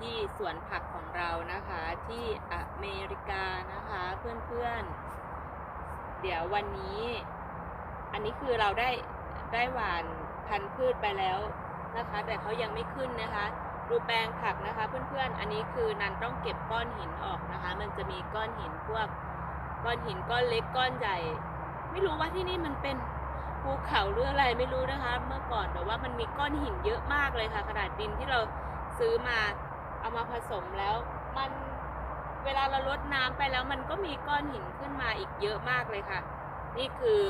ที่สวนผักของเรานะคะที่อเมริกานะคะเพื่อนๆ เดี๋ยววันนี้ อันนี้คือเราได้ได้หวานพันธุ์พืชไปแล้วนะคะ แต่เขายังไม่ขึ้นนะคะดูแปลงผักนะคะเพื่อนๆ อันนี้คือนันต้องเก็บก้อนหินออกนะคะ มันจะมีก้อนหินพวกก้อนหินก้อนเล็กก้อนใหญ่ ไม่รู้ว่าที่นี่มันเป็นภูเขาหรืออะไรไม่รู้นะคะ เมื่อก่อนแต่ว่ามันมีก้อนหินเยอะมากเลยค่ะ ขนาดดินที่เราซื้อมา เอามาผสมแล้วมันเวลาเราลดน้ำไปแล้วมันก็มีก้อนหินขึ้นมาอีกเยอะมากเลยค่ะ นี่คือ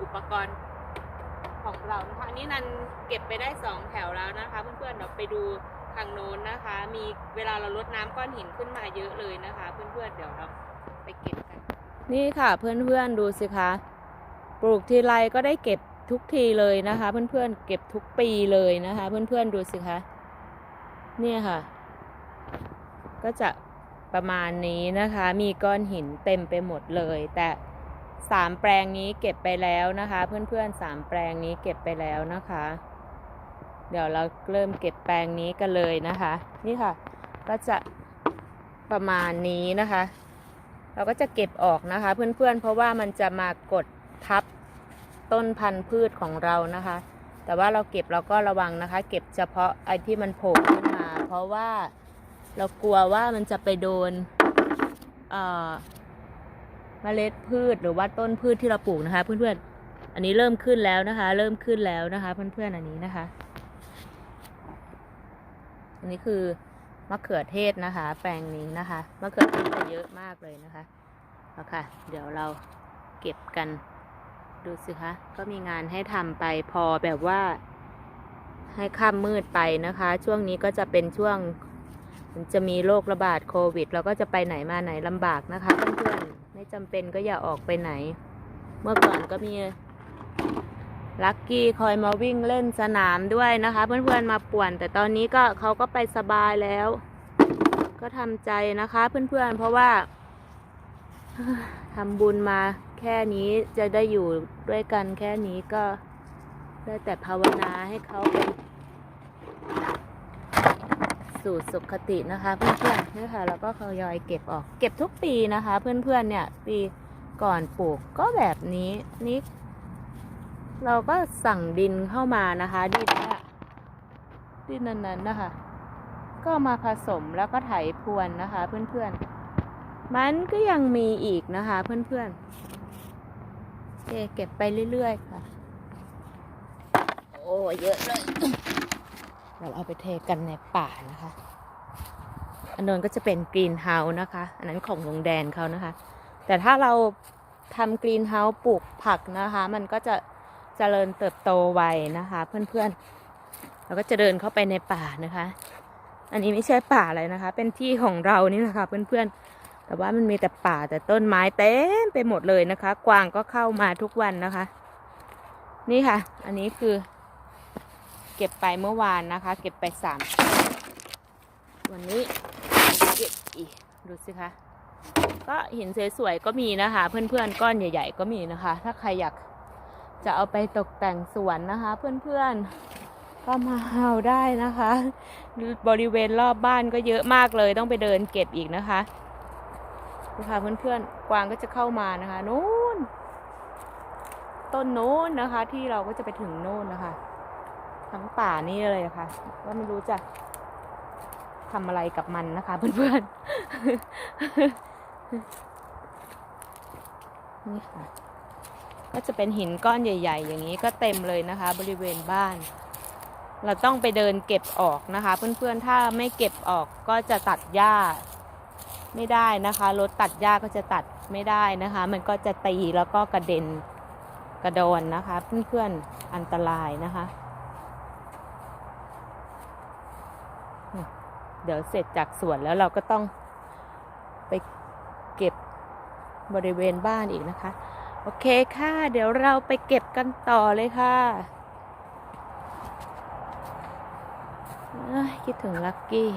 อุปกรณ์ของเรานะคะนนี้นันเก็บไปได้สองแถวแล้วนะคะเพื่อนๆเดี๋ยวไปดูทางโน้นนะคะ มีเวลาเราลดน้ำก้อนหินขึ้นมาเยอะเลยนะคะ เพื่อนๆเดี๋ยวเราไปเก็บกัน นี่ค่ะเพื่อนๆดูสิคะปลูกทีไรก็ได้เก็บทุกทีเลยนะคะ เพื่อนๆเก็บทุกปีเลยนะคะ เพื่อนๆดูสิคะเนี่ยค่ะ ก็จะประมาณนี้นะคะ มีก้อนหินเต็มไปหมดเลย แต่สามแปลงนี้เก็บไปแล้วนะคะ เพื่อนๆสามแปลงนี้เก็บไปแล้วนะคะ เดี๋ยวเราเริ่มเก็บแปลงนี้กันเลยนะคะ นี่ค่ะ ก็จะประมาณนี้นะคะ เราก็จะเก็บออกนะคะ เพื่อนๆ เพราะว่ามันจะมากดทับต้นพันธุ์พืชของเรานะคะ แต่ว่าเราเก็บเราก็ระวังนะคะ เก็บเฉพาะไอ้ที่มันโผล่ขึ้นมา เพราะว่า เรากลัวว่ามันจะไปโดนเมล็ดพืชหรือว่าต้นพืชที่เราปลูกนะคะ เพื่อนๆ อันนี้เริ่มขึ้นแล้วนะคะ เริ่มขึ้นแล้วนะคะ เพื่อนๆ อันนี้นะคะ อันนี้คือมะเขือเทศนะคะ แปลงนี้นะคะมะเขือเทศจะเยอะมากเลยนะคะเอาค่ะ เดี๋ยวเราเก็บกันดูสิคะ ก็มีงานให้ทำไปพอแบบว่าให้ค่ำมืดไปนะคะ ช่วงนี้ก็จะเป็นช่วง จะมีโรคระบาดโควิด เราก็จะไปไหนมาไหนลำบากนะคะเพื่อนๆไม่จำเป็นก็อย่าออกไปไหน เมื่อก่อนก็มีลักกี้คอยมาวิ่งเล่นสนามด้วยนะคะ เพื่อนๆมาป่วน แต่ตอนนี้ก็เขาก็ไปสบายแล้ว ก็ทำใจนะคะเพื่อนๆ เพราะว่าทำบุญมาแค่นี้จะได้อยู่ด้วยกันแค่นี้ก็ได้แต่ภาวนาให้เขาเป็น สู่สุขตินะคะเพื่อนๆนี่ค่ะแล้วก็เขายอยเก็บออก เก็บทุกปีนะคะ เพื่อนๆเนี่ย ปีก่อนปลูกก็แบบนี้นี่เราก็สั่งดินเข้ามานะคะ ดินเนี่ยดินนั้นๆนะคะ ก็มาผสมแล้วก็ไถพรวนนะคะ เพื่อนๆ มันก็ยังมีอีกนะคะ เพื่อนๆโอเคเก็บไปเรื่อยๆค่ะ โอ้เยอะเลย เราเอาไปเทกันในป่านะคะ อันนั้นก็จะเป็นกรีนเฮาส์นะคะ อันนั้นของโรงแดนเขานะคะ แต่ถ้าเราทำกรีนเฮาส์ปลูกผักนะคะ มันก็จะเจริญเติบโตไวนะคะ เพื่อนๆ เราก็จะเดินเข้าไปในป่านะคะ อันนี้ไม่ใช่ป่าอะไรนะคะ เป็นที่ของเรานี่แหละค่ะเพื่อนๆ แต่ว่ามันมีแต่ป่าแต่ต้นไม้เต็มไปหมดเลยนะคะ กวางก็เข้ามาทุกวันนะคะ นี่ค่ะ อันนี้คือ เก็บไปเมื่อวานนะคะ เก็บไปสามวันนี้เก็บอีกดูสิคะก็หินสวยๆก็มีนะคะ เพื่อนๆก้อนใหญ่ ๆ ก็มีนะคะ ถ้าใครอยากจะเอาไปตกแต่งสวนนะคะ เพื่อนๆก็มาเอาได้นะคะ บริเวณรอบบ้านก็เยอะมากเลยต้องไปเดินเก็บอีกนะคะดูค่ะเพื่อนๆกวางก็จะเข้ามานะคะนู้นต้นโน้นนะคะ ที่เราก็จะไปถึงโน่นนะคะ ทั้งป่านี่เลยอะค่ะว่าไม่รู้จะทำอะไรกับมันนะคะ เพื่อนๆ นี่ค่ะ ก็จะเป็นหินก้อนใหญ่ ๆ อย่างนี้ก็เต็มเลยนะคะ บริเวณบ้าน เราต้องไปเดินเก็บออกนะคะ เพื่อนๆ ถ้าไม่เก็บออกก็จะตัดหญ้าไม่ได้นะคะรถตัดหญ้าก็จะตัดไม่ได้นะคะ มันก็จะตีแล้วก็กระเด็นกระโดนนะคะ เพื่อนๆ อันตรายนะคะ เดี๋ยวเสร็จจากสวนแล้วเราก็ต้องไปเก็บบริเวณบ้านอีกนะคะ โอเคค่ะ เดี๋ยวเราไปเก็บกันต่อเลยค่ะคิดถึงลักกี้